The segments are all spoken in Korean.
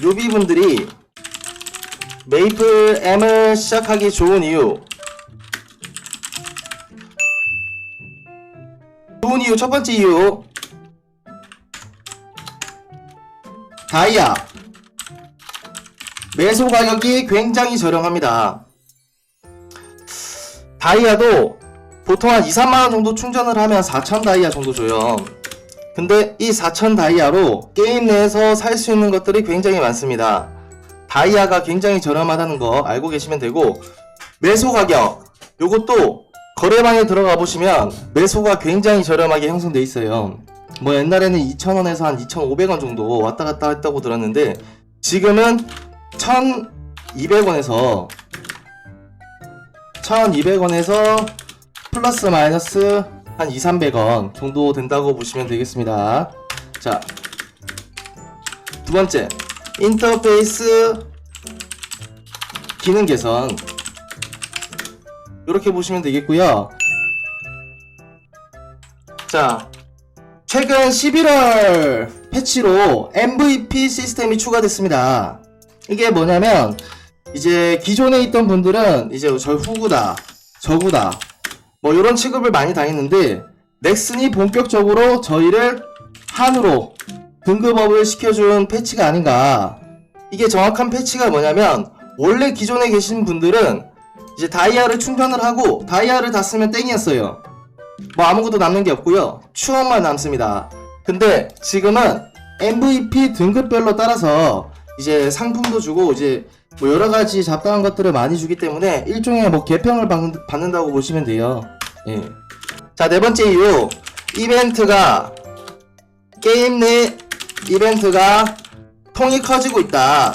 뉴비분들이 메이플 M을 시작하기 좋은 이유 좋은 이유 첫 번째 이유 다이아 매수 가격이 굉장히 저렴합니다. 다이아도 보통 한 2, 3만원 정도 충전을 하면 4,000 다이아 정도 줘요. 근데 이4,000 다이아로 게임 내에서 살 수 있는 것들이 굉장히 많습니다. 다이아가 굉장히 저렴하다는 거 알고 계시면 되고, 매수 가격, 요것도 거래방에 들어가 보시면 매수가 굉장히 저렴하게 형성돼 있어요. 뭐 옛날에는 2,000원에서 한 2,500원 정도 왔다 갔다 했다고 들었는데, 지금은 1,200원에서 1,200원에서 플러스 마이너스 한 2, 300원 정도 된다고 보시면 되겠습니다. 자, 두 번째, 인터페이스 기능 개선. 이렇게 보시면 되겠고요. 자, 최근 11월 패치로 MVP 시스템이 추가됐습니다. 이게 뭐냐면, 이제 기존에 있던 분들은 이제 저 후구다, 저구다, 뭐 이런 취급을 많이 당했는데 넥슨이 본격적으로 저희를 한으로 등급업을 시켜준 패치가 아닌가. 이게 정확한 패치가 뭐냐면 원래 기존에 계신 분들은 이제 다이아를 충전을 하고 다이아를 다 쓰면 땡이었어요. 뭐 아무것도 남는 게 없고요. 추억만 남습니다. 근데 지금은 MVP 등급별로 따라서 이제 상품도 주고 이제 뭐 여러 가지 잡다한 것들을 많이 주기 때문에 일종의 뭐 개평을 받, 받는 다고 보시면 돼요. 예. 자, 네 번째 이유. 이벤트가 게임 내 이벤트가 통이 커지고 있다.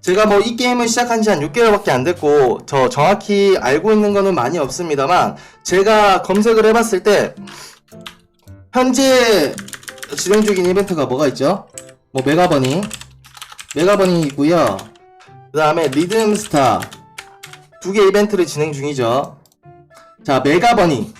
제가 뭐 이 게임을 시작한 지 한 6개월밖에 안 됐고 저 정확히 알고 있는 거는 많이 없습니다만 제가 검색을 해봤을 때 현재 진행 중인 이벤트가 뭐가 있죠? 뭐 메가버니 메가버니 있고요. 그 다음에 리듬스타 두 개 이벤트를 진행 중이죠. 자 메가버니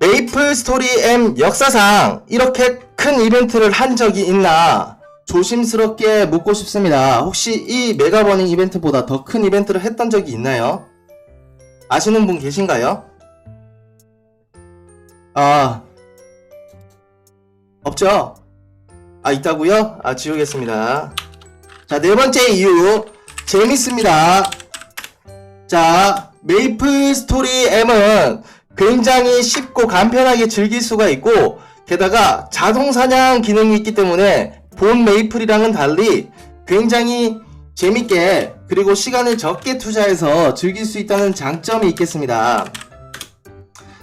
메이플 스토리 M 역사상 이렇게 큰 이벤트를 한 적이 있나 조심스럽게 묻고 싶습니다. 혹시 이 메가버닝 이벤트보다 더 큰 이벤트를 했던 적이 있나요? 아시는 분 계신가요? 아 없죠? 아 있다고요? 아 지우겠습니다. 자 네 번째 이유 재밌습니다. 자 메이플 스토리 M은 굉장히 쉽고 간편하게 즐길 수가 있고 게다가 자동 사냥 기능이 있기 때문에 본 메이플이랑은 달리 굉장히 재밌게 그리고 시간을 적게 투자해서 즐길 수 있다는 장점이 있겠습니다.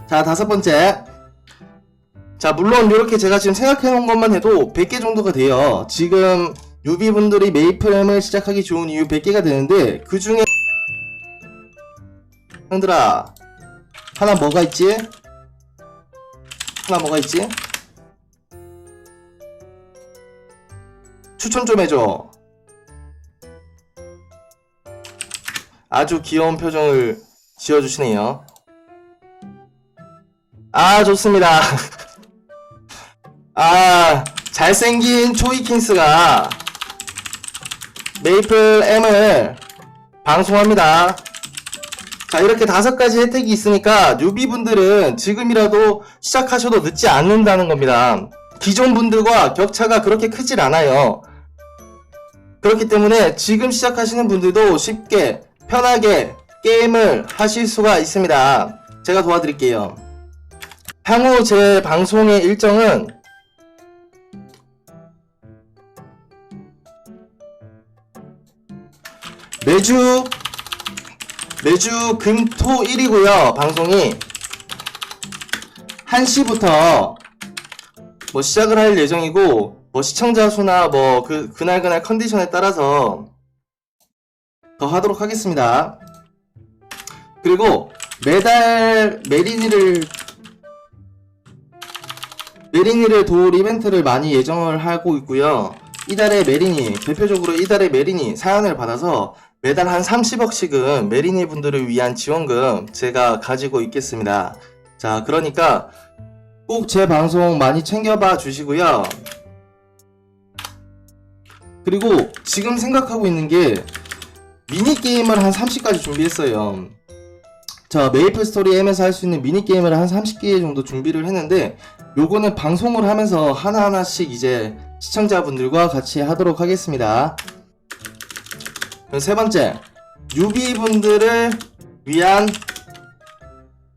자 다섯 번째 자 물론 이렇게 제가 지금 생각해 놓은 것만 해도 100개 정도가 돼요 지금 유비분들이 메이플엠을 시작하기 좋은 이유 100개가 되는데 그 중에 형들아 하나 뭐가 있지? 하나 뭐가 있지? 추천 좀 해줘 아주 귀여운 표정을 지어주시네요 아 좋습니다 아, 잘생긴 초이킹스가 메이플 M을 방송합니다. 자, 이렇게 다섯 가지 혜택이 있으니까 뉴비분들은 지금이라도 시작하셔도 늦지 않는다는 겁니다. 기존 분들과 격차가 그렇게 크질 않아요. 그렇기 때문에 지금 시작하시는 분들도 쉽게 편하게 게임을 하실 수가 있습니다. 제가 도와드릴게요. 향후 제 방송의 일정은 매주 매주 금토 일이고요 방송이 1시부터 뭐 시작을 할 예정이고 뭐 시청자 수나 뭐 그 그날 그날 컨디션에 따라서 더 하도록 하겠습니다. 그리고 매달 메리니를 메리니를 도울 이벤트를 많이 예정을 하고 있고요. 이달에 메리니, 대표적으로 이달에 메리니 사연을 받아서 매달 한 30억씩은 메리니 분들을 위한 지원금 제가 가지고 있겠습니다. 자, 그러니까 꼭 제 방송 많이 챙겨봐 주시고요. 그리고 지금 생각하고 있는 게 미니게임을 한 30까지 준비했어요. 자, 메이플 스토리 M에서 할 수 있는 미니게임을 한 30개 정도 준비를 했는데, 요거는 방송을 하면서 하나하나씩 이제 시청자분들과 같이 하도록 하겠습니다. 세 번째, 유비분들을 위한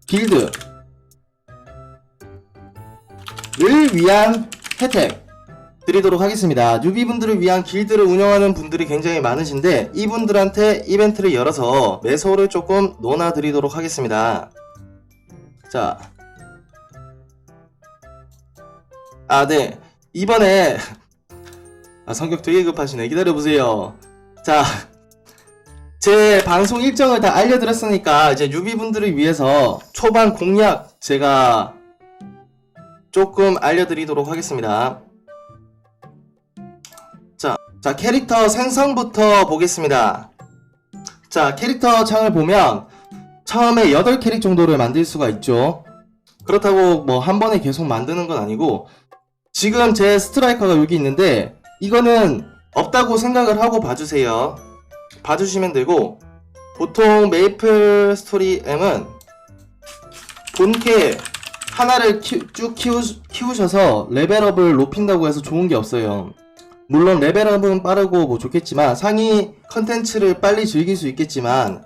길드. 를 위한 혜택 드리도록 하겠습니다. 뉴비분들을 위한 길드를 운영하는 분들이 굉장히 많으신데 이분들한테 이벤트를 열어서 매소를 조금 논아드리도록 하겠습니다. 자, 아 네, 이번에 아, 성격 되게 급하시네. 기다려보세요. 자, 제 방송 일정을 다 알려드렸으니까 이제 뉴비분들을 위해서 초반 공략 제가 조금 알려드리도록 하겠습니다. 자, 자 캐릭터 생성부터 보겠습니다. 자 캐릭터 창을 보면 처음에 8캐릭 정도를 만들 수가 있죠. 그렇다고 뭐 한 번에 계속 만드는 건 아니고 지금 제 스트라이커가 여기 있는데 이거는 없다고 생각을 하고 봐주세요. 봐주시면 되고 보통 메이플 스토리 M은 본캐 하나를 키, 쭉 키우, 키우셔서 레벨업을 높인다고 해서 좋은 게 없어요. 물론 레벨업은 빠르고 뭐 좋겠지만 상위 컨텐츠를 빨리 즐길 수 있겠지만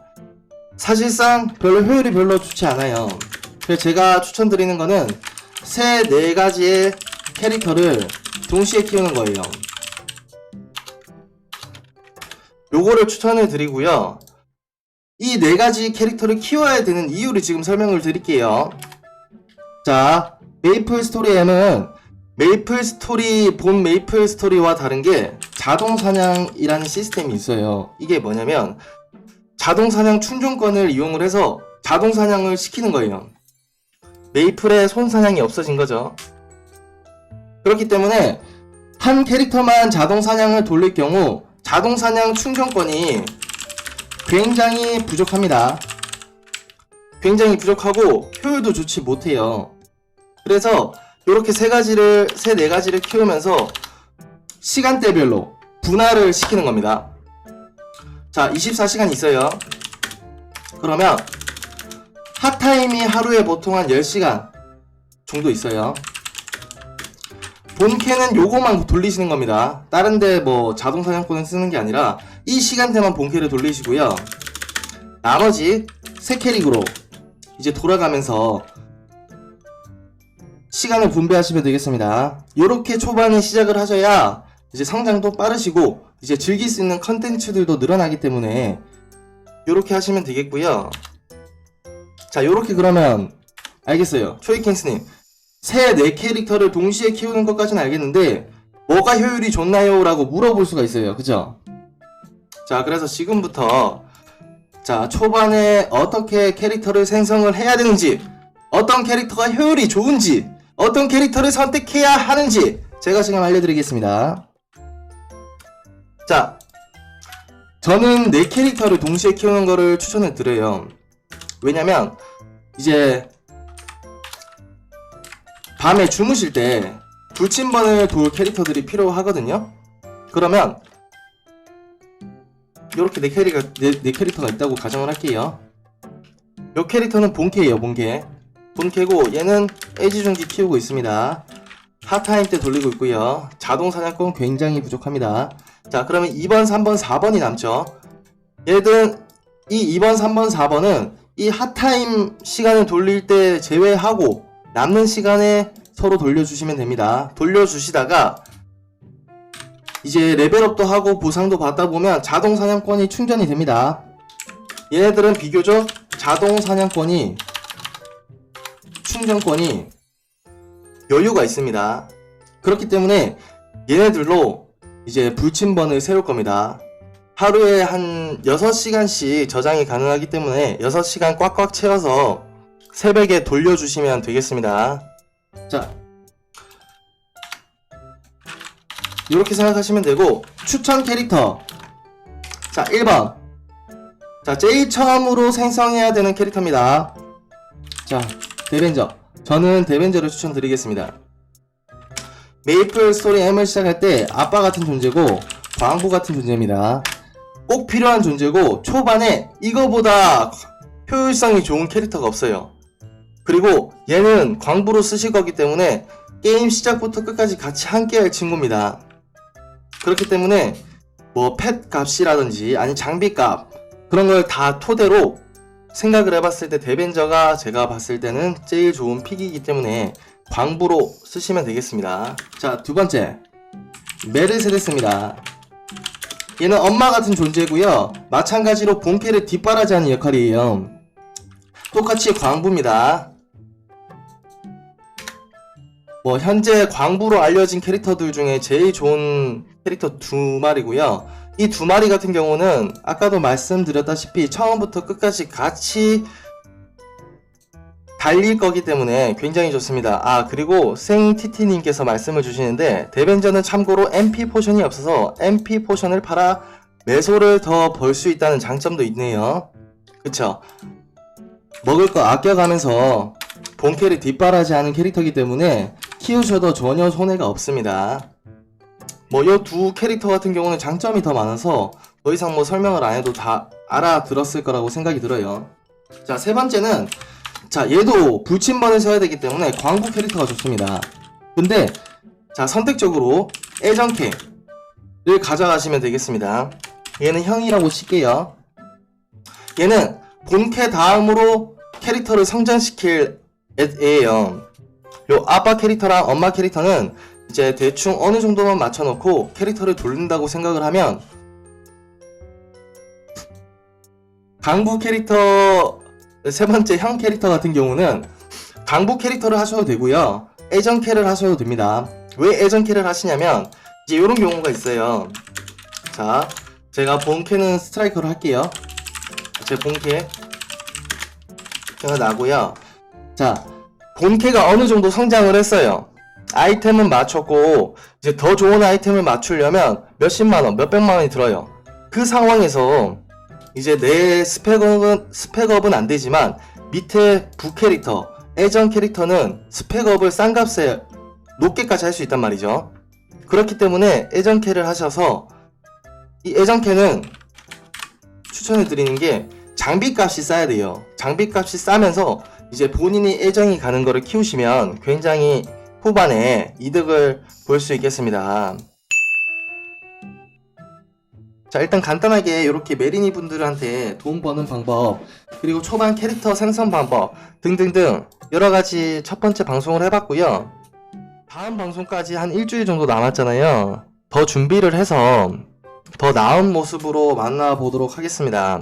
사실상 별로 효율이 별로 좋지 않아요. 그래서 제가 추천드리는 거는 세 네 가지의 캐릭터를 동시에 키우는 거예요. 요거를 추천을 드리고요. 이 네 가지 캐릭터를 키워야 되는 이유를 지금 설명을 드릴게요. 자, 메이플 스토리 M은 메이플 스토리, 본 메이플 스토리와 다른 게 자동 사냥이라는 시스템이 있어요. 이게 뭐냐면 자동 사냥 충전권을 이용을 해서 자동 사냥을 시키는 거예요. 메이플의 손 사냥이 없어진 거죠. 그렇기 때문에 한 캐릭터만 자동 사냥을 돌릴 경우 자동 사냥 충전권이 굉장히 부족합니다. 굉장히 부족하고 효율도 좋지 못해요. 그래서 이렇게 세 가지를 세 네 가지를 키우면서 시간대별로 분할을 시키는 겁니다. 자, 24시간 있어요. 그러면 핫타임이 하루에 보통 한 10시간 정도 있어요. 본캐는 요거만 돌리시는 겁니다. 다른데 뭐 자동 사냥꾼을 쓰는 게 아니라 이 시간대만 본캐를 돌리시고요. 나머지 세 캐릭으로 이제 돌아가면서 시간을 분배하시면 되겠습니다. 요렇게 초반에 시작을 하셔야 이제 성장도 빠르시고 이제 즐길 수 있는 컨텐츠들도 늘어나기 때문에 요렇게 하시면 되겠고요. 자, 요렇게 그러면 알겠어요. 초이킹스님 새네 캐릭터를 동시에 키우는 것까지는 알겠는데 뭐가 효율이 좋나요? 라고 물어볼 수가 있어요. 그죠? 자, 그래서 지금부터 자, 초반에 어떻게 캐릭터를 생성을 해야 되는지 어떤 캐릭터가 효율이 좋은지 어떤 캐릭터를 선택해야 하는지 제가 지금 알려드리겠습니다. 자, 저는 네 캐릭터를 동시에 키우는 거를 추천을 드려요. 왜냐면 이제 밤에 주무실 때 불침번을 돌 캐릭터들이 필요하거든요. 그러면 이렇게 네 캐릭터 네, 네 캐릭터가 있다고 가정을 할게요. 요 캐릭터는 본캐예요, 본캐. 본캐고 얘는 애지중지 키우고 있습니다. 핫타임 때 돌리고 있고요. 자동 사냥권 굉장히 부족합니다. 자, 그러면 2번, 3번, 4번이 남죠. 얘들은 이 2번, 3번, 4번은 이 핫타임 시간을 돌릴 때 제외하고 남는 시간에 서로 돌려주시면 됩니다. 돌려주시다가 이제 레벨업도 하고 보상도 받다 보면 자동 사냥권이 충전이 됩니다. 얘네들은 비교적 자동 사냥권이 충전권이 여유가 있습니다. 그렇기 때문에 얘네들로 이제 불침번을 세울 겁니다. 하루에 한 6시간씩 저장이 가능하기 때문에 6시간 꽉꽉 채워서 새벽에 돌려주시면 되겠습니다. 자, 이렇게 생각하시면 되고 추천 캐릭터 자 1번 자 제일 처음으로 생성해야 되는 캐릭터입니다 자 데벤저 저는 데벤저를 추천드리겠습니다 메이플 스토리 M을 시작할 때 아빠 같은 존재고 광부 같은 존재입니다. 꼭 필요한 존재고 초반에 이거보다 효율성이 좋은 캐릭터가 없어요. 그리고 얘는 광부로 쓰실 거기 때문에 게임 시작부터 끝까지 같이 함께 할 친구입니다. 그렇기 때문에 뭐 펫 값이라든지 아니 장비 값 그런 걸 다 토대로 생각을 해봤을 때 데벤저가 제가 봤을 때는 제일 좋은 픽이기 때문에 광부로 쓰시면 되겠습니다. 자, 두 번째. 메르세데스입니다. 얘는 엄마 같은 존재고요. 마찬가지로 본캐를 뒷바라지하는 역할이에요. 똑같이 광부입니다. 뭐 현재 광부로 알려진 캐릭터들 중에 제일 좋은 캐릭터 두 마리고요. 이 두 마리 같은 경우는 아까도 말씀드렸다시피 처음부터 끝까지 같이 달릴 거기 때문에 굉장히 좋습니다. 아 그리고 생티티님께서 말씀을 주시는데 데벤저는 참고로 MP 포션이 없어서 MP 포션을 팔아 매소를 더 벌 수 있다는 장점도 있네요. 그쵸? 먹을 거 아껴가면서 본캐를 뒷바라지 하는 캐릭터이기 때문에 키우셔도 전혀 손해가 없습니다. 뭐 이 두 캐릭터 같은 경우는 장점이 더 많아서 더 이상 뭐 설명을 안 해도 다 알아들었을 거라고 생각이 들어요. 자, 세 번째는 자, 얘도 불침번을 써야 되기 때문에 광부 캐릭터가 좋습니다. 근데 자, 선택적으로 애정캐를 가져가시면 되겠습니다. 얘는 형이라고 칠게요. 얘는 본캐 다음으로 캐릭터를 성장시킬 애예요. 요 아빠 캐릭터랑 엄마 캐릭터는 이제 대충 어느 정도만 맞춰놓고 캐릭터를 돌린다고 생각을 하면 강부 캐릭터 세 번째 형 캐릭터 같은 경우는 강부 캐릭터를 하셔도 되고요. 애정 캐를 하셔도 됩니다. 왜 애정 캐를 하시냐면 이제 이런 경우가 있어요. 자 제가 본캐는 스트라이커로 할게요. 제 본캐 제가 나고요. 자 본캐가 어느 정도 성장을 했어요 아이템은 맞췄고 이제 더 좋은 아이템을 맞추려면 몇십만 원, 몇백만 원이 들어요. 그 상황에서 이제 내 스펙업은 스펙업은 안 되지만 밑에 부 캐릭터, 애정 캐릭터는 스펙업을 싼 값에 높게까지 할 수 있단 말이죠. 그렇기 때문에 애정캐를 하셔서 이 애정캐는 추천해 드리는 게 장비 값이 싸야 돼요. 장비 값이 싸면서 이제 본인이 애정이 가는 거를 키우시면 굉장히 후반에 이득을 볼 수 있겠습니다. 자, 일단 간단하게 이렇게 메리니 분들한테 돈 버는 방법, 그리고 초반 캐릭터 생성 방법 등등등 여러 가지 첫 번째 방송을 해봤고요. 다음 방송까지 한 일주일 정도 남았잖아요. 더 준비를 해서 더 나은 모습으로 만나보도록 하겠습니다.